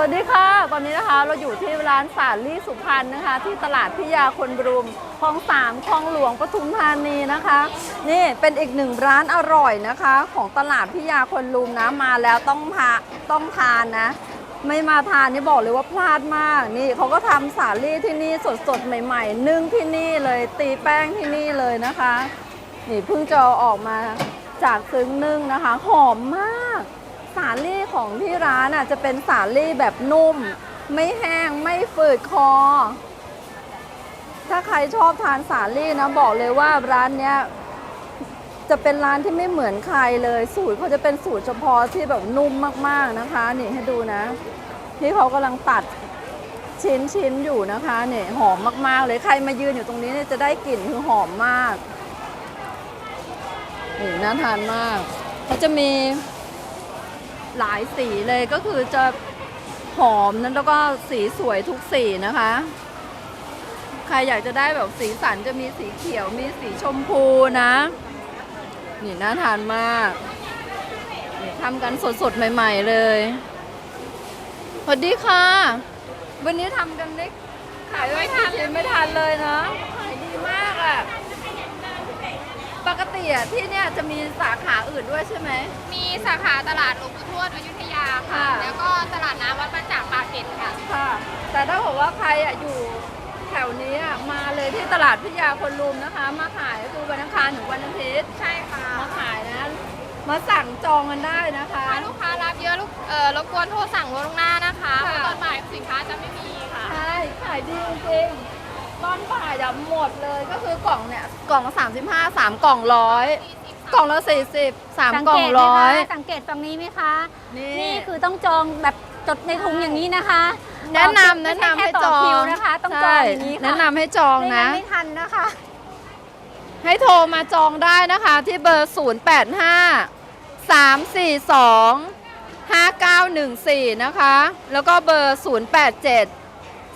สวัสดีค่ะ ตอนนี้นะคะเราอยู่ที่ร้านสาลี่สุพรรณนะคะ ที่ตลาดพิยาคนบรุมคลองสามคลองหลวงปทุมธานีนะคะ นี่เป็นอีกหนึ่งร้านอร่อยนะคะ ของตลาดพิยาคนรุมนะมาแล้วต้องพาต้องทานนะ ไม่มาทานนี่บอกเลยว่าพลาดมาก นี่เขาก็ทำสาลี่ที่นี่สดๆใหม่ๆนึ่งที่นี่เลยตีแป้งที่นี่เลยนะคะ นี่เพิ่งจะอออกมาจากซึ้งนึ่งนะคะ หอมมาก สาลี่ของที่ร้านอะจะเป็นสาลี่แบบนุ่ม ไม่แห้งไม่ฝืดคอ ถ้าใครชอบทานสาลี่นะบอกเลยว่าร้านเนี้ยจะเป็นร้านที่ไม่เหมือนใครเลย สูตรเขาจะเป็นสูตรเฉพาะที่แบบนุ่มมากๆนะคะ นี่ให้ดูนะที่เขากำลังตัดชิ้นชิ้นๆอยู่นะคะเนี่ยหอมมากๆ เลยใครมายืนอยู่ตรงนี้เนี่ยจะได้กลิ่นคือหอมมากนี่น่าทานมากเขาจะมี หลายสีเลยก็คือจะหอมนั้นแล้วก็สีสวยทุกสีนะคะ ใครอยากจะได้แบบสีสันจะมีสีเขียวมีสีชมพูนะ นี่น่าทานมากนี่ทำกันสดๆ ใหม่ ๆ เลยสวัสดีค่ะ วันนี้ทำกันได้ขายไม่ทันเลยไม่ทันเลยเนาะขายดีมากอะปกติอะที่เนี่ยจะมีสาขาอื่นด้วยใช่ไหม มีสาขาตลาดลวงปู่ ถวนี้อะมาเลยที่ตลาดพิยาคนลุมนะคะ มาขายก็คือวันอังคารถึงวันอาทิตย์ใช่ค่ะมาขายนะ มาสั่งจองกันได้นะคะ ถ้าลูกค้ารับเยอะลูกเอ่อรบกวนโทรสั่งล่วงหน้านะคะค่ะเพราะตอนบ่ายสินค้าจะไม่มีค่ะ ใช่ขายดีจริงๆตอนบ่ายจะหมดเลยก็คือกล่องเนี่ยกล่องละ35 3กล่องร้อยกล่องละ40 3กล่องร้อยสังเกตฝั่งนี้ไหมคะ นี่นี่คือต้องจองแบบจดในถุงอย่างนี้นะคะ แนะนำต่อคิวแนะนำไม่ให้ช่แค่จต่องคิวนะคะ ต้องจองอย่างนี้ใช่ค่ะแนะนำให้จองไม่นะ งั้นไม่ทันนะคะ ให้โทรมาจองได้นะคะที่เบอร์ 085 342 5914 นะคะ แล้วก็เบอร์ 087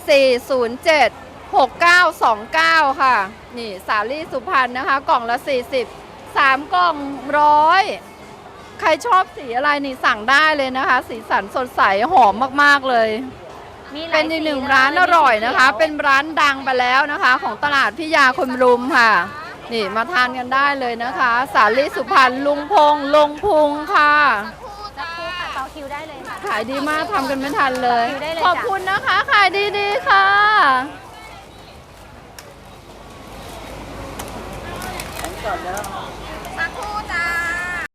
407 6929 ค่ะ นี่สาลี่สุพรรณนะคะ กล่องละ 40 3 กล่องร้อยใครชอบสีอะไรนี่สั่งได้เลยนะคะ สีสันสดใสหอมมาก ๆ เลย มีหลาเป็ยนอีกหนึ่งสีร้านเลอร่อยนะคะ มีสีขีวเป็นร้านดังไปแล้วนะคะ ของตลาดพิยาคนรุมค่ะ นี่มาทานกันได้เลยนะคะ สาลีสุพรรณลุงพงลงพุงค่ะคู่สัจ้ากครู่ค่ะต่อคิวได้เลยค่ะ ขายดีมากทำกันไม่ทันเลยต่อคิวได้เลยขอบจ้ะคุณนะคะ ขายดีๆค่ะ ก่อนแล้ว